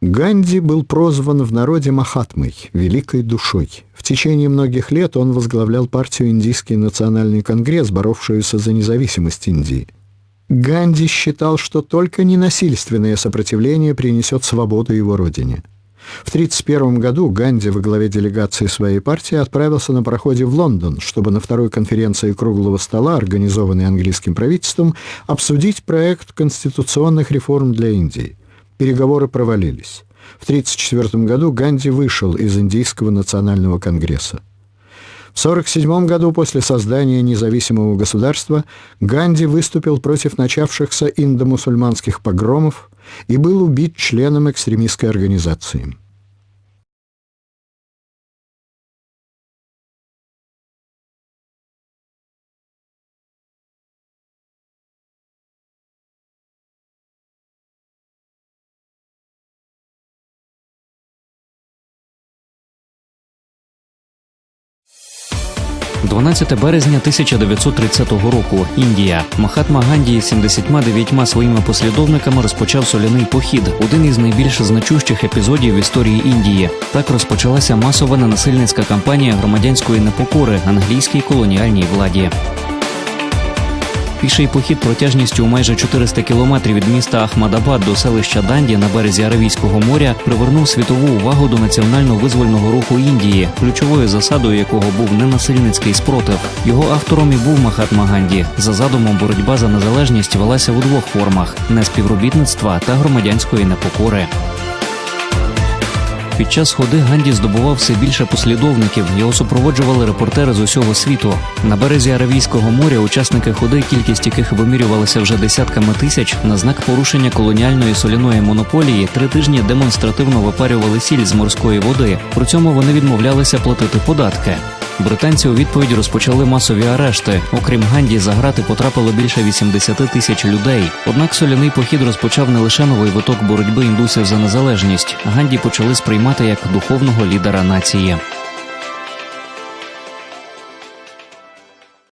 Ганди был прозван в народе Махатмой, великой душой. В течение многих лет он возглавлял партию Индийский национальный конгресс, боровшуюся за независимость Индии. Ганди считал, что только ненасильственное сопротивление принесет свободу его родине. В 1931 году Ганди во главе делегации своей партии отправился на пароходе в Лондон, чтобы на второй конференции круглого стола, организованной английским правительством, обсудить проект конституционных реформ для Индии. Переговоры провалились. В 1934 году Ганди вышел из Индийского национального конгресса. В 1947 году после создания независимого государства Ганди выступил против начавшихся индомусульманских погромов и был убит членом экстремистской организации. – 12 березня 1930 року. Індія. Махатма Ганді з 79 своїми послідовниками розпочав соляний похід, один із найбільш значущих епізодів в історії Індії. Так розпочалася масова ненасильницька кампанія громадянської непокори англійській колоніальній владі. Піший похід протяжністю майже 400 кілометрів від міста Ахмадабад до селища Данді на березі Аравійського моря привернув світову увагу до національно-визвольного руху Індії, ключовою засадою якого був ненасильницький спротив. Його автором і був Махатма Ганді. За задумом боротьба за незалежність велася у двох формах: неспівробітництва та громадянської непокори. Під час ходи Ганді здобував все більше послідовників. Його супроводжували репортери з усього світу. На березі Аравійського моря учасники ходи, кількість яких вимірювалася вже десятками тисяч, на знак порушення колоніальної соляної монополії три тижні демонстративно випарювали сіль з морської води. При цьому вони відмовлялися платити податки. Британці у відповідь розпочали масові арешти. Окрім Ганді, за грати потрапило більше 80 тисяч людей. Однак соляний похід розпочав не лише новий виток боротьби індусів за незалежність. Ганді почали сприймати як духовного лідера нації.